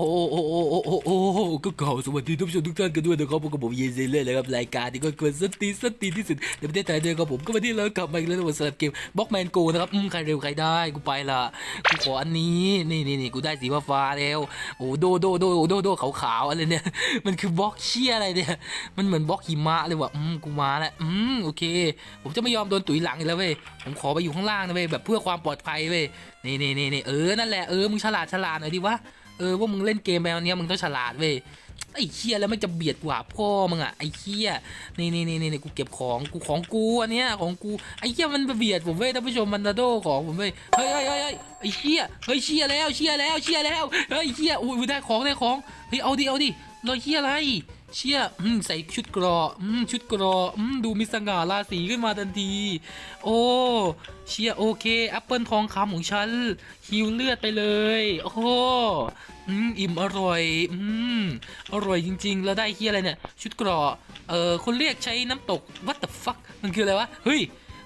โอ้โอ้โอ้โอ้โอ้โอ้ก็ขอสวัสดีท่านผู้ชมทุกท่านกันด้วยนะครับพบกับผมเยนเซเลยนะครับรายการที่ก็ควรสตีสตีที่สุดในประเทศไทยด้วยครับผมก็มาที่แล้วกลับมาอีกแล้วสำหรับเกมบล็อกแมนโกนะครับอืมใครเร็วใครได้กูไปละกูขออันนี้นี่นี่นี่กูได้สีฟ้าแล้วโอ้โดโดโดโดโดขาวๆอะไรเนี่ยมันคือบล็อกเชี่ยอะไรเนี่ยมันเหมือนบล็อกหิมะเลยว่ะอืมกูมาแล้วอืมโอเค ผมจะไม่ยอมโดนตุ๋ยหลังอีกแล้วเว้ยผมขอไปอยู่ข้างล่างนะเว้ยแบบเพื่อความปลอดภัยเว้ยนี่นี่นี่นี่เออนั่นแหละเออมึงฉลาดฉลาดหน่อยดิวะ เออว่ามึงเล่นเกมแบบนี้มึงต้องฉลาดเว้ยไอ้เคียแล้วมันจะเบียดกว่าพ่อมึงอะไอ้เคียนี่นี่นี่นี่กูเก็บของกูของกูอันเนี้ยของกูไอ้เคียมันเบียดผมเว้ยท่านผู้ชมมันนาโดของผมเว้ยเฮ้ยเฮ้ยเฮ้ยไอ้เคียเฮ้ยเชียแล้วเชียแล้วเชียแล้วเฮ้ยเคียอุ้ยได้ของได้ของเฮ้ยเอาดิเอาดิเราเคียอะไร เชี่ยอืมใส่ชุดกรอืมชุดกรอืมดูมีสง่าราศีขึ้นมาทันที โอ้เชี่ยโอเคแอปเปิลทองคำของฉันฮิวเลือดไปเลย โอ้อืมอิ่มอร่อยอืมอร่อยจริง ๆ แล้วได้เฮียอะไรเนี่ย ชุดกราะเออคนเรียกใช้น้ำตก what the fuck มันคืออะไรวะ เฮ้ย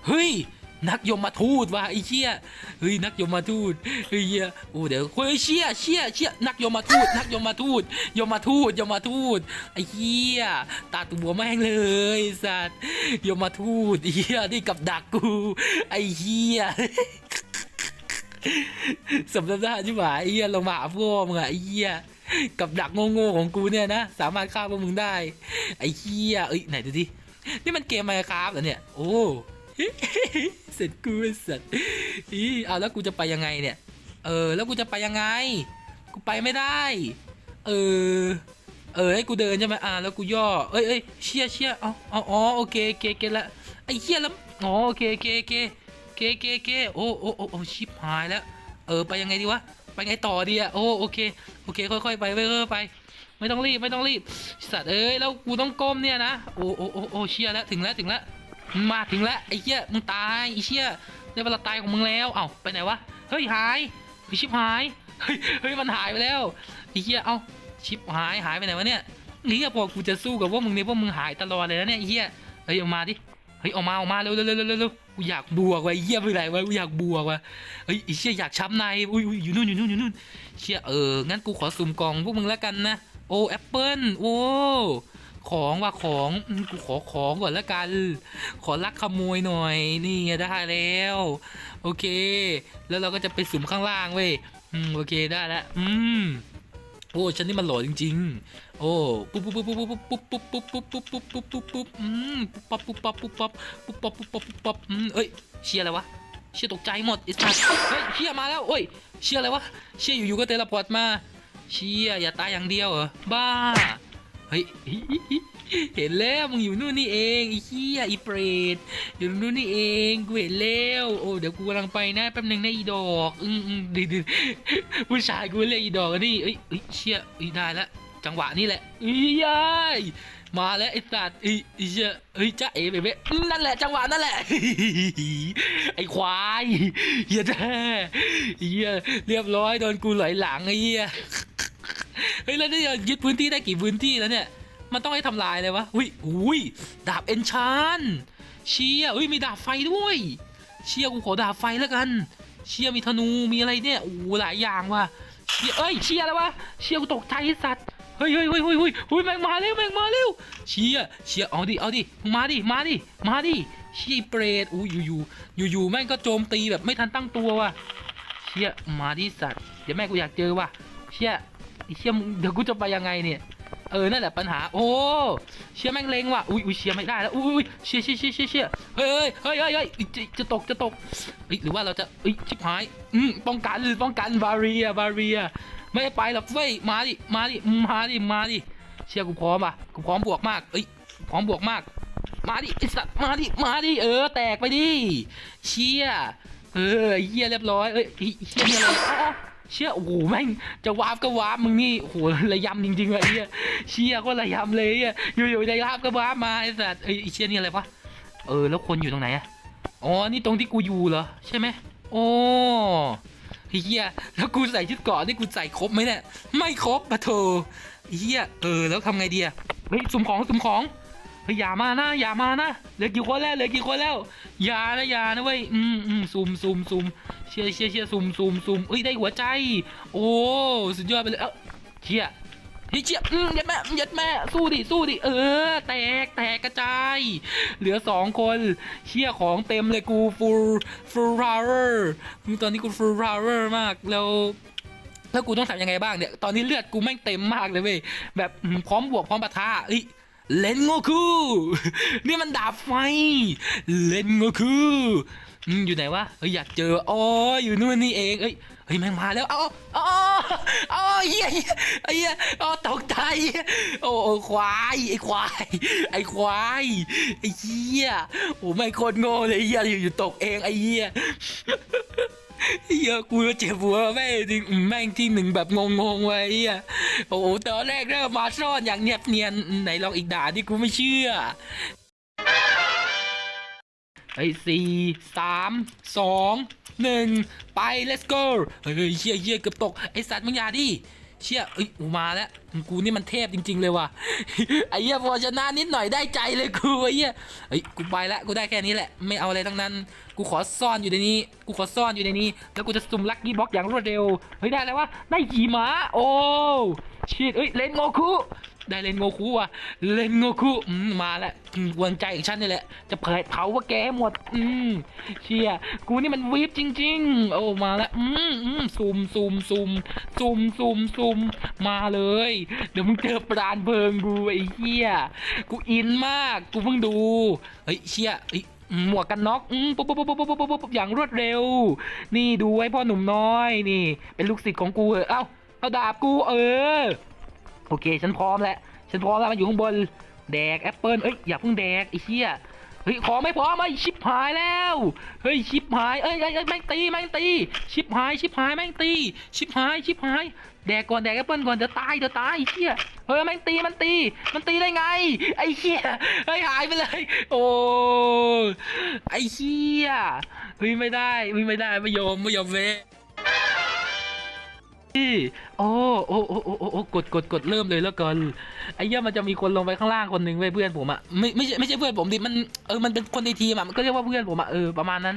เฮ้ย นักยมมาทูตว่ะไอ้เชี่ยเฮ้ยนักยมมาทูตเฮ้ยเยโอ้เดี๋ยวเฮ้ยเชี่ยเชี่ยเชี่ยนักยมมาทูตนักยมมาทูตยมมาทูตยมมาทูตไอ้เหี้ยตาตัวแม่งเลยสัตว์ยมมาทูตเหี้ยนี่กับดักกูไอ้เหี้ยสำนักหน้าใช่ไหมไอ้เหี้ยเรามาพ่อมึงอะไอ้เหี้ยกับดักโง่ๆของกูเนี่ยนะ สามารถฆ่าพวกมึงได้ ไอ้เหี้ยเอ้ยไหนดูดินี่มันเกมไมค์ครับเหรอเนี่ย โอ้ เสร็จกูไอ้สัตว์อีเอาแล้วกูจะไปยังไงเนี่ย เออ แล้วกูจะไปยังไง กูไปไม่ได้ เออ เออให้กูเดินใช่ไหมอ่า แล้วกูย่อ เอ้ยเอ้ยเชี่ยเชี่ยอาเออ๋อโอเคโอเคโอเคละไอ้เชี่ยแล้วอ๋อโอเคโอเคโอเคโอเคโอเคโอเคโอ้โอ้โอ้ชิบหายแล้ว เออ ไปยังไงดีวะ ไปไงต่อดีอะโอ้โอเค โอเค ค่อยๆไปค่อยๆไป ไม่ต้องรีบ ไม่ต้องรีบ สัตว์เอ้ย แล้วกูต้องก้มเนี่ยนะ โอโอ้โอ้โอ้เชี่ยแล้ว ถึงแล้ว ถึงแล้ว มาถึงแล้วไอ้เหี้ยมึงตายไอ้เชี่ยได้เวลาตายของมึงแล้วเอ้าไปไหนวะเฮ้ยหายเฮ้ชิบหายเฮ้ยเฮ้ยมันหายไปแล้วไอ้เหี้ยเอ้าชิบหายหายไปไหนวะเนี่ยเฮียพอกูจะสู้กับพวกมึงเนี่ยพวกมึงหายตลอดเลยนะเนี่ยไอ้เหี้ยเฮ้ยออกมาดิเฮ้ยออกมาออกมาเร็วเร็วเร็วเร็วกูอยากบวกว่ะไอ้เหี้ยไปไหนวะกูอยากบวกว่ะเฮ้ยไอ้เชี่ยอยากช้ำในอุ้ยอุ้ยอยู่นู่นอยู่นู่นอยู่นู่นเชี่ยเอองั้นกูขอสุ่มกล่องพวกมึงแล้วกันนะโอ้แอปเปิลโอ้ ของว่าของกูขอของก่อนละกัน ขอลักขโมยหน่อย นี่ได้แล้ว โอเค แล้วเราก็จะไปสุ่มข้างล่างเว้ยอืมโอเคได้แล้วอืมโอ้ฉันนี่มันหล่อจริง ๆ โอ้ปุ๊บปุ๊บปุ๊บปุ๊บปุ๊บปุ๊บปุ๊บปุ๊บปุ๊บปุ๊บปุ๊บปุ๊บปุ๊บอืมปุ๊บปั๊บปุ๊บปั๊บปุ๊บปั๊บปุ๊บปั๊บปุ๊บปั๊บปุ๊บปั๊บอืมเอ้ยเชียร์อะไรวะเชียร์ตกใจหมดไอ้สัสเฮ้ยเชียร์มาแล้วโอ้ยเชียร์อะไรวะเชียร์อยู่ๆก็เทเลพอร์ตมาเชียร์อย่าตายอย่างเดียวเหรอบ้า เฮ้ยเห็นแล้วมึงอยู่นู่นนี่เองไอ้เหี้ยอีเปรตอยู่นู่นนี่เองกูเห็นแล้วโอ้เดี๋ยวกูกำลังไปนะแป๊บหนึงนะอีดอกอืมอืมดีดผู้ชายกูเรียกอีดอกนี่เอ้ยเอ้ยเชี่ยอ้ยได้ละจังหวะนี้แหละเอ้ยยายมาแล้วไอ้สัตว์เอ้ยไอ้เชี่ยเฮ้ยจ้าเอ๋เบเบ้นั่นแหละจังหวะนั่นแหละไอ้ควายเฮียแท้เฮียเรียบร้อยโดนกูไหลหลังไอ้เหี้ย เฮ้ยแล้วนี่ยึดพื้นที่ได้กี่พื้นที่แล้วเนี่ยมันต้องให้ทำลายเลยวะอุ้ยอุ้ยดาบเอนชานเชียอุ้ยมีดาบไฟด้วย เชียกูขอดาบไฟแล้วกัน เชียมีธนูมีอะไรเนี่ยโอ้หลายอย่างว่ะเอ้ยเชียอะไรวะเชียกูตกใจสัตว์เฮ้ยเฮ้ยเฮ้ยเฮ้ยเฮ้ยเฮ้ยแม่งมาเร็วแม่งมาเร็วเชียเชียเอาดิเอาดิมาดิมาดิมาดิเชียเปรตอู้อยู่อยู่อยู่อยู่แม่งก็โจมตีแบบไม่ทันตั้งตัวว่ะเชี่ยมาดิสัตว์เดี๋ยวแม่กูอยากเจอว่ะเชี่ย ไอ้เชี่ยมึงเดี๋ยวกูจะไปยังไงเนี่ย เออ นั่นแหละปัญหา โอ้ เชี่ยแม่งเลงว่ะ อุ้ยอุ้ยเชี่ยไม่ได้แล้ว อุ้ยอุ้ยเชี่ยเชี่ยเชี่ยเชี่ยเชี่ยเฮ้ยเฮ้ยเฮ้ยเฮ้ยจะตก จะตกอหรือว่าเราจะเอ้ยชิบหาย อืม ป้องกัน ป้องกัน บาเรีย บาเรีย ไม่ไปหรอกเว้ย มาดิ มาดิ มาดิ มาดิ เชี่ยกูพร้อมอะ กูพร้อมบวกมาก เอ้ย พร้อมบวกมาก มาดิไอ้สัตว์ มาดิ มาดิ เออ แตกไปดิ เชี่ยเออเฮียเรียบร้อย เอ้ยเฮียนี่อะไร เชี่ยโอ้โหแม่งจะวาร์ปก็วาร์ปมึงนี่โอ้โหระยำจริงๆว่ะไอ้เฮียเชี่ยก็ระยำเลยอะอยู่ๆจะวาร์ปก็วาร์ปมาไอ้สัตว์ไอ้เชี่ยนี่อะไรวะเออแล้วคนอยู่ตรงไหนอะอ๋อนี่ตรงที่กูอยู่เหรอใช่ไหมโอ้เฮียแล้วกูใส่ชุดเกาะนี่กูใส่ครบไหมเนี่ยไม่ครบปะโถไอ้เฮียเออแล้วทำไงดีอะเฮ้ยสุ่มของสุ่มของ เฮ้ยอย่ามานะอย่ามานะเหลือกี่คนแล้วเหลือกี่คนแล้วอย่านะอย่านะเว้ยอืมอืมซูมซูมซูมเชียร์เชียร์เชียร์ซูมซูมซูมเอ้ยได้หัวใจ โอ้สุดยอดไปเลยเอ้าเชี่ยเฮ้ยเชี่ยอืมยัดแม่ยัดแม่สู้ดิสู้ดิเออ แตกแตกกระจาย เหลือสองคนเชี่ยของเต็มเลยกู full full power ตอนนี้กู full power มากแล้วแล้วกูต้องทำยังไงบ้างเนี่ย ตอนนี้เลือดกูแม่งเต็มมากเลยเว้ยแบบพร้อมบวกพร้อมปะทะเอ้ย เลนโงคูนี่มันดาบไฟ เลนโงคูอืมอยู่ไหนวะเฮ้ยอยากเจออ๋ออยู่นู่นนี่เองเอ้ยเฮ้ยแม่งมาแล้วเอาเอาเอาเฮียเหี้ยไอ้เหี้ยอ๋อตกใจโอ้โอ้ควายไอ้ควายไอ้ควายไอ้เหี้ยโอ้ไม่โคตรโง่เลยไอ้เหี้ยอยู่ตกเองไอ้เหี้ย เยอะกูเจ็บหัวแม่งจริงอืมแม่งที่หนึ่งแบบงงๆไว้อะโอ้โหตอนแรกเริ่มมาซ่อนอย่างเนียบเนียนไหนลองอีกด่านี่กูไม่เชื่อไอ้สี่สามสองหนึ่งไป let's go เฮ้ยเฮียเฮียเกือบตก ไอสัตว์มึงอย่าดิ เชี่ยเอ้ยกูมาแล้วกูนี่มันเทพจริง ๆ เลยว่ะไอ้เหี้ยพอชนะนิดหน่อยได้ใจเลยกูไอ้เหี้ยเฮ้ยกูไปละกูได้แค่นี้แหละ ไม่เอาอะไรทั้งนั้น กูขอซ่อนอยู่ในนี้ กูขอซ่อนอยู่ในนี้ แล้วกูจะสุ่มลักกี้บ็อกอย่างรวดเร็วเฮ้ยได้แล้ววะได้ขี่ม้าโอ้ชิดเอ้ยเลนโงคุ ได้เลนโงคุว่ะเลนโงคุมมาแล้วอืมกวนใจของฉันนี่แหละ จะเผยเผาว่าแกหมด อืมเชียกูนี่มันวีบจริง ๆ โอ้มาแล้วอืมอืมซูมซูมซูมซูมซูมซูมมาเลย เดี๋ยวมึงเจอปราณเพลิงกูไอ้เหี้ยกูอินมาก กูเพิ่งดูเฮ้ยเชียเฮ้ยหมวกกันน็อกปุ๊บปุ๊บปุ๊บปุ๊บปุ๊บปุ๊บอย่างรวดเร็ว นี่ดูไว้พ่อหนุ่มน้อยนี่ เป็นลูกศิษย์ของกูเหอเอ้าเอาดาบกูเออ โอเค ฉันพร้อมแล้ว ฉันพร้อมแล้วมันอยู่ข้างบน แดกแอปเปิลเอ้ย อย่าเพิ่งแดกไอ้เหี้ยเฮ้ย ของไม่พร้อมไอ้ชิปหายแล้ว เฮ้ย ชิปหายเอ้ยเอ้ยเอ้ยแม่งตี แม่งตี ชิปหาย ชิปหาย แม่งตี ชิปหาย ชิปหาย แดกก่อน แดกแอปเปิลก่อน เดี๋ยวตาย เดี๋ยวตายไอ้เหี้ยเฮ้ย แม่งตี มันตี มันตีได้ไง ไอ้เหี้ยเฮ้ย หายไปเลย โอ้ ไอ้เหี้ยเฮ้ย ไม่ได้เฮ้ยไม่ได้ ไม่ยอม ไม่ยอมเว้ โอ้โอ้โอ้โอ้โอ้โอ้กดกดกดเริ่มเลยแล้วกันไอ้เหี้ยมันจะมีคนลงไปข้างล่างคนหนึ่งเว้ยเพื่อนผมอะไม่ไม่ใช่ไม่ใช่เพื่อนผมดิมันเออมันเป็นคนในทีมอะมันก็เรียกว่าเพื่อนผมอะเออประมาณนั้น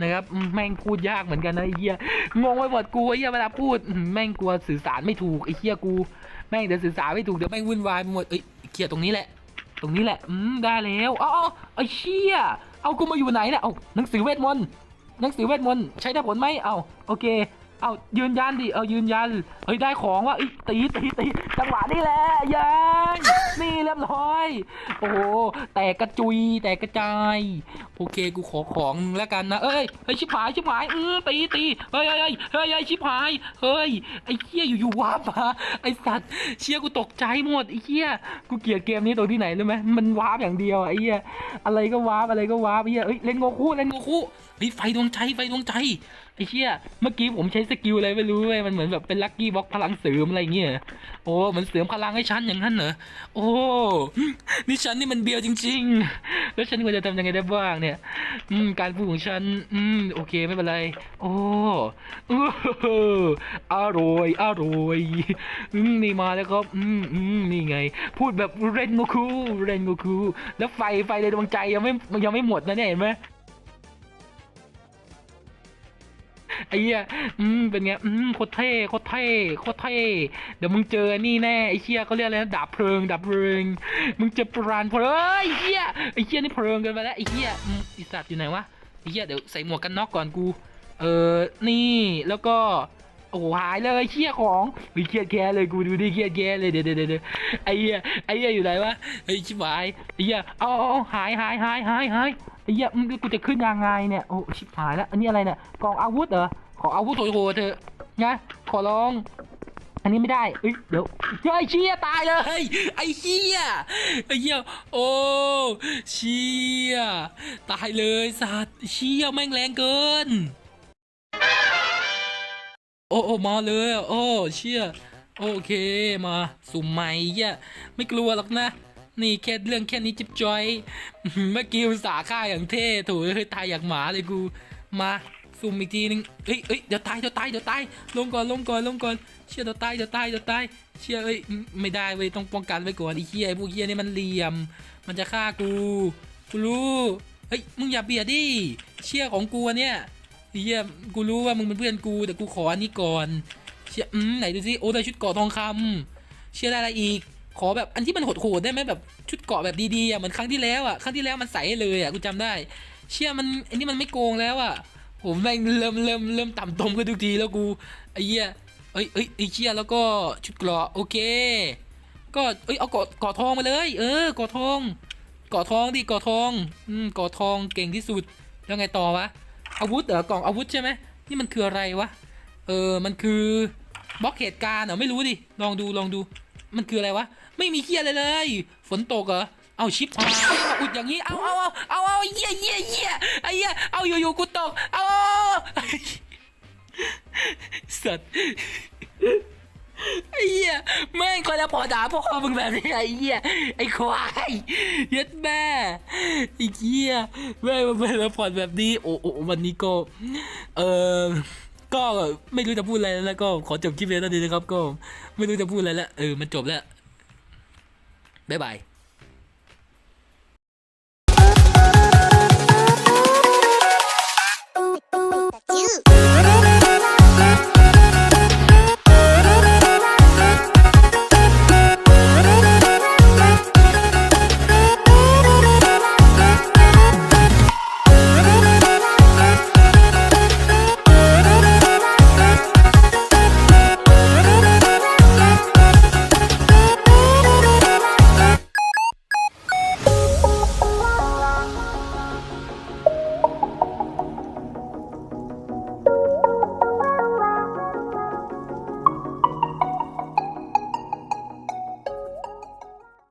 นะครับแม่งพูดยากเหมือนกันนะไอ้เหี้ยงงไปหมดกูไอ้เหี้ยเวลาพูดแม่งกลัวสื่อสารไม่ถูกไอ้เหี้ยกูแม่งเดี๋ยวสื่อสารไม่ถูกเดี๋ยวแม่งวุ่นวายไปหมดเอ้ยเคลียร์ตรงนี้แหละ ตรงนี้แหละอืมได้แล้วอ้าเอไอ้เชี่ยเอากูมาอยู่ไหนเนี่ยเอาหนังสือเวทมนต์หนังสือเวทมนต์ใช้ได้ผลไหมเอาโอเค เอายืนยันดิ เอายืนยัน เฮ้ยได้ของว่าตีตีตีจังหวะนี้แหละยัยนี่เรียบร้อย โอ้โหแตกกระจุยแตกกระจาย โอเคกูขอของมึงแล้วกันนะเอ้ยเฮ้ยชิบหายชิบหายเออตีตีเฮ้ยเฮ้ยเฮ้ยเฮ้ยชิบหายเฮ้ยไอ้เหี้ยอยู่ๆว้าร์ปมาไอ้สัตว์เชี่ยกูตกใจหมดไอ้เหี้ยกูเกลียดเกมนี้ตรงที่ไหนรู้ไหมมันว้าร์ปอย่างเดียวไอ้เหี้ยอะไรก็ว้าร์ปอะไรก็ว้าร์ปไอ้เหี้ยเอ้ยเล่นโงคุเล่นโงคุเฮ้ยไฟดวงใจไฟดวงใจ ไอ้เชี่ยเมื่อกี้ผมใช้สกิลอะไรไม่รู้เว้ยมันเหมือนแบบเป็นลัคกี้บ็อกพลังเสริมอะไรเงี้ยโอ้มันเสริมพลังให้ฉันอย่างนั้นเหรอโอ้นี่ฉันนี่มันเบียวจริง ๆ แล้วฉันควรจะทำยังไงได้บ้างเนี่ย อืมการพูดของฉัน อืมโอเคไม่เป็นไร โอ้โอ้โหอร่อยอร่อยอืมนี่มาแล้วครับอืมอืมนี่ไง พูดแบบเรนโงคูเรนโงคูแล้วไฟไฟในดวงใจยังไม่ยังไม่หมดนะเนี่ยเห็นไหม ไอ้เหี้ยอืมเป็นไงอืมโคตรเท่โคตรเท่โคตรเท่เดี๋ยวมึงเจอนี่แน่ไอ้เชี่ยเขาเรียกอะไรนะดาบเพลิงดาบเพลิงมึงเจอปราณเพลิงไอ้เหี้ยไอ้เหี้ยนี่เพลิงกันไปแล้วไอ้เหี้ยอืมอีสัตว์อยู่ไหนวะไอ้เหี้ยเดี๋ยวใส่หมวกกันน็อกก่อนกู เออนี่แล้วก็โอ้หายเลยเชี่ยของเฮ้ยเครียดแกเลยกูดูดิเครียดแกเลยเดี๋ยวเดี๋ยวไอ้เหี้ยไอ้เหี้ยอยู่ไหนวะไอ้ชิบหายไอ้เหี้ยเอาเอาหายหายหายหายหาย เหี้ยมึงกูจะขึ้นยังไงเนี่ยโอ้ชิบหายแล้ว อันนี้อะไรเนี่ยกองอาวุธเหรอขออาวุธโหดๆเถอะนะขอร้อง อันนี้ไม่ได้เอ้ยเดี๋ยวเฮ้ยเชี่ยตายเลย ไอ้เชี่ยไอ้เหี้ยโอ้เชี่ยตายเลยสัตว์เชี่ยแม่งแรงเกิน โอ้โอ้มาเลยโอ้เชี่ยโอเคมาสุ่มใหม่เหี้ยไม่กลัวหรอกนะ นี่แค่เรื่องแค่นี้จิ๊บจอย เมื่อกี้อุตสาห์ฆ่าอย่างเท่ถูเฮ้ยตายอย่างหมาเลยกูมาสุ่มอีกทีนึงเอ้ยเอ้ยเดี๋ยวตายเดี๋ยวตายเดี๋ยวตายลงก่อนลงก่อนลงก่อนเชี่ยเดี๋ยวตายเดี๋ยวตายเดี๋ยวตายเชี่ยเอ้ยไม่ได้เว้ยต้องป้องกันไว้ก่อนไอ้เหี้ยไอ้พวกเหี้ยนี่มันเหลี่ยม มันจะฆ่ากูกูรู้เฮ้ยมึงอย่าเบียดดิเชี่ยของกูเนี่ยไอ้เฮียกูรู้ว่ามึงเป็นเพื่อนกูแต่กูขออันนี้ก่อนเชี่ยอืมไหนดูสิโอ้ได้ชุดเกาะทองคำเชื่อได้อะไรอีก ขอแบบอันที่มันโหดๆได้ไหมแบบชุดเกาะแบบดีๆอะเหมือนครั้งที่แล้วอะครั้งที่แล้วมันใสเลยอะกูจำได้ เชื่อมันอันนี้มันไม่โกงแล้วอะผมแม่งเริ่มเริ่มเริ่มต่ำตมกันทุกทีแล้วกูไอ้เหี้ยเอ้ยเอ้ยไอ้เชี่ยแล้วก็ชุดเกราะโอเค ก็เอ้ยเอาเกาะเกาะทองมาเลย เออเกาะทองเกาะทองดิเกาะทองอืมเกาะทองเก่งที่สุดแล้วไงต่อวะอาวุธเหรอกล่องอาวุธใช่ไหมนี่มันคืออะไรวะเออมันคือบล็อกเหตุการณ์เหรอไม่รู้ดิลองดูลองดู มันคืออะไรวะ ไม่มีเฮียอะไรเลย ฝนตกเหรอ เอาชิปหายมาอุดอย่างนี้ เอาเอาเอาเอาเอาเฮียเฮียเฮียไอ้เฮียเอาอยู่กูตก เอาสัตว์ไอ้เหี้ยแม่งคอยละพอด่าพ่อมึงแบบนี้ไอ้เหี้ยไอ้ควายย็ดแม่ไอ้เหี้ยแม่งมาเป็นละพอดแบบนี้โอ้โอ้วันนี้ก็ เออ ก็ไม่รู้จะพูดอะไรแล้วก็ขอจบคลิปเลยตอนนี้นะครับ ก็ไม่รู้จะพูดอะไรแล้วเออมันจบแล้วบ๊ายบาย